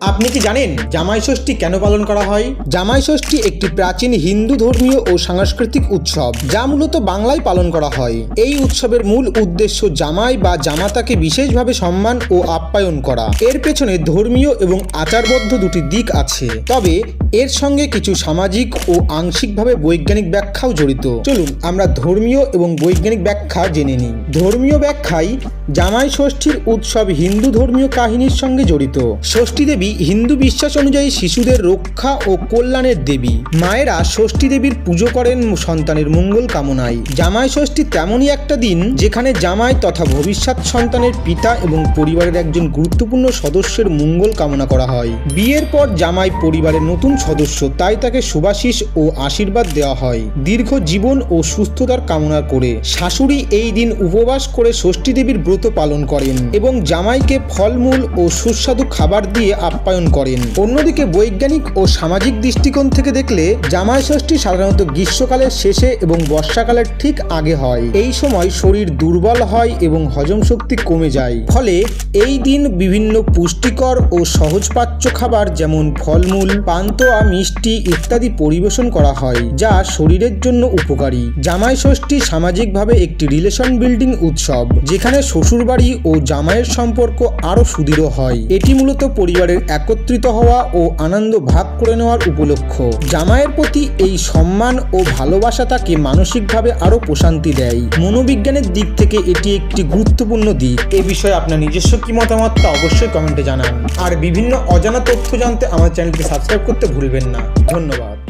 আপনি কি জানেন জামাই ষষ্ঠী কেন পালন করা হয়? জামাই ষষ্ঠী একটি প্রাচীন হিন্দু ধর্মীয় ও সাংস্কৃতিক উৎসব, যা মূলত বাংলায় পালন করা হয়। এই উৎসবের মূল উদ্দেশ্য জামাই বা জামাতাকে বিশেষভাবে সম্মান ও আপ্যায়ন করা। এর পেছনে ধর্মীয় এবং আচারবদ্ধ দুটি দিক আছে। তবে এর সঙ্গে কিছু সামাজিক ও আংশিকভাবে বৈজ্ঞানিক ব্যাখ্যাও জড়িত। চলুন আমরা ধর্মীয় এবং বৈজ্ঞানিক ব্যাখ্যা জেনে নিই। ধর্মীয় ব্যাখ্যায় জামাই ষষ্ঠীর উৎসব হিন্দু ধর্মীয় কাহিনীর সঙ্গে জড়িত। ষষ্ঠী দেবী হিন্দু বিশ্বাস অনুযায়ী শিশুদের রক্ষা ও কল্যাণের দেবী। মায়েরা ষষ্ঠী দেবীর পুজো করেন সন্তানের মঙ্গল কামনায়। জামাই ষষ্ঠী তেমনই একটা দিন যেখানে জামাই তথা ভবিষ্যৎ সন্তানের পিতা এবং পরিবারের একজন গুরুত্বপূর্ণ সদস্যের মঙ্গল কামনা করা হয়। বিয়ের পর জামাই পরিবারের নতুন সদস্য, তাই তাকে সুবাসিস ও আশীর্বাদ দেওয়া হয়। দীর্ঘ জীবন ও সুস্থতার কামনা করে শাশুড়ি এই দিন উপবাস করে ষষ্ঠী দেবীর ব্রত পালন করেন এবং জামাইকে ফলমূল ও সুস্বাদু খাবার দিয়ে আপ্যায়ন করেন। অন্যদিকে বৈজ্ঞানিক ও সামাজিক দৃষ্টিকোণ থেকে দেখলে জামাই ষষ্ঠী সাধারণত গ্রীষ্মকালের শেষে এবং বর্ষাকালের ঠিক আগে হয়। এই সময় শরীর দুর্বল হয় এবং হজম শক্তি কমে যায়। ফলে এই দিন বিভিন্ন পুষ্টিকর ও সহজপাচ্য খাবার যেমন ফলমূল, পান্তুয়া, মিষ্টি ইত্যাদি পরিবেশন করা হয়, যা শরীরের জন্য উপকারী। জামাই ষষ্ঠী সামাজিকভাবে একটি রিলেশন বিল্ডিং উৎসব, যেখানে শ্বশুরবাড়ি ও জামাইয়ের সম্পর্ক আরও সুদৃঢ় হয়। এটি মূলত পরিবারের একত্রিত হওয়া ও আনন্দ ভাগ করে নেওয়ার উপলক্ষ। জামাইয়ের প্রতি এই সম্মান ও ভালোবাসা তাকে মানসিকভাবে আরও প্রশান্তি দেয়। মনোবিজ্ঞানের দিক থেকে এটি একটি গুরুত্বপূর্ণ দিক। এ বিষয়ে আপনার নিজস্ব কি মতামত তা অবশ্যই কমেন্টে জানান। আর বিভিন্ন অজানা তথ্য জানতে আমার চ্যানেলটি সাবস্ক্রাইব করতে ভুলবেন না। ধন্যবাদ।